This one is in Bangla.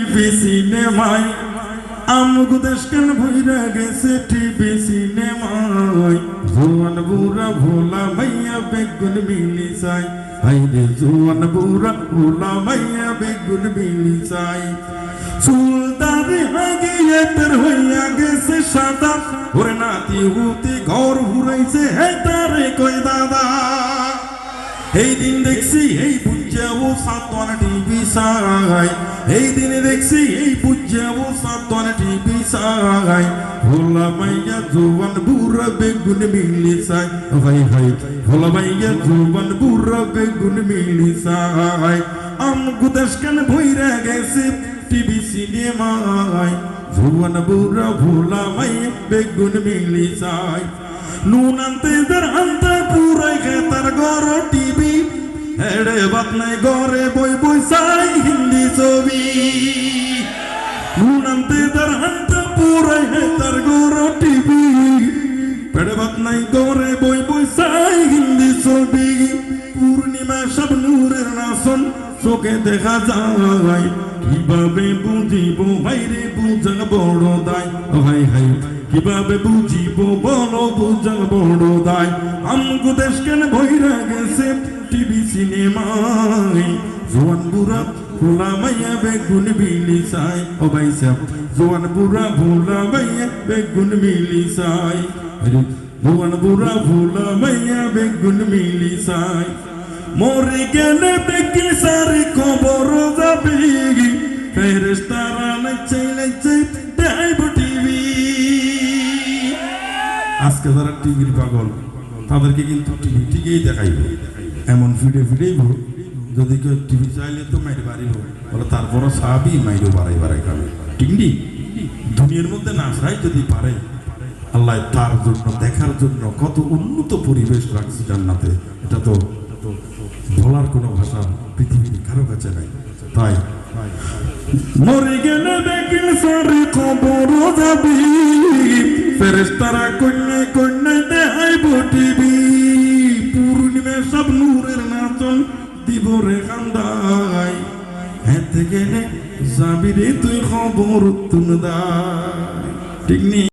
টিভি সিনেমায়। আমগো দেশ কেন ভইরা গেছে টিভি সিনেমায়? জোয়ান বুড়া, ভোলা ভাইয়া বেগুন মিলি চাই হাইরে জোয়ান বুড়া, ভোলা ভাইয়া বেগুন মিলি চাই চুলদারি হাগিয়ে তোর হইয়া গেছে সাদা। ওরে নাতি হুতি ঘর ঘুরাইছে হে তারে কই দাদা? এই দিন দেখছি এই বুঝাবো সাতওয়ান টিভি সাই এই দিনে দেখছি এই বুঝাবো সাতওয়ান টিভি সাই ভোলা মাইয়া জোয়ান বুড়া বেগুন মিলি সাই। ভাই ভাই ভোলা মাইয়া জোয়ান বুড়া বেগুন মিলি সাই। আম গুদেশ কেন ভইরা গেছে? টিভি সিনেমায় জোয়ান বুড়া, ভোলা মাইয়া বেগুন মিলি সাই। নুন আনতে দের আনতে নাই গরে বই বই সাই হিন্দি ছবি। নুন আনতে দের আনতে পুরাই খেতার গর টিভি। পেড়ে বাত নাই গরে বই বই সাই হিন্দি ছবি। পূর্ণিমা সব নূরের নাসন চোখে দেখা যায়। কীভাবে বুঝিব ভাইরে বুঝা বড় দায়। ভাই হাই কীভাবে বুঝিব, বলো, বুঝা বড় দায়। আমগো দেশ কেন টিভি সিনেমায় জোয়ান বুড়া ভোলা মাইয়া বেগুন বিলি সাই ও ভাই সাহেব জোয়ান বুড়া ভোলা মাইয়া বেগুন মিলি সাই জোয়ান বুড়া ভোলা মাইয়া বেগুন মিলি সাই মরে গেলে বেকি সারি খবর যাবে ফেরেস্তারা নাচে নাচে দেব টিভি আজকে যারা টিভির পাগল তাদেরকে কিন্তু টিভি ঠিকই দেখাইব এমন ফিডে ফিডেইব যদি কেউ টিভি চাইলে তো মাইরে বাড়িব বলে তারপরও সাবই মাইরে বাড়াই বাড়াই খাবে। ঠিক দুনিয়ার মধ্যে নাচরাই যদি পারে, আল্লাহ তার জন্য, দেখার জন্য কত উন্নত পরিবেশ রাখছে জান্নাতে। এটা তো বলার কোনো ভাষা পৃথিবীর কারও কাছে নাই। তাই মরে গেলে দেখিল সারি খবর যাবি ফেরেস্তারা কন্যা নাচন দিব রে কান্দাই। হেতে গেলে যাবি রে তুই খবর তুন দা ঠিক নেই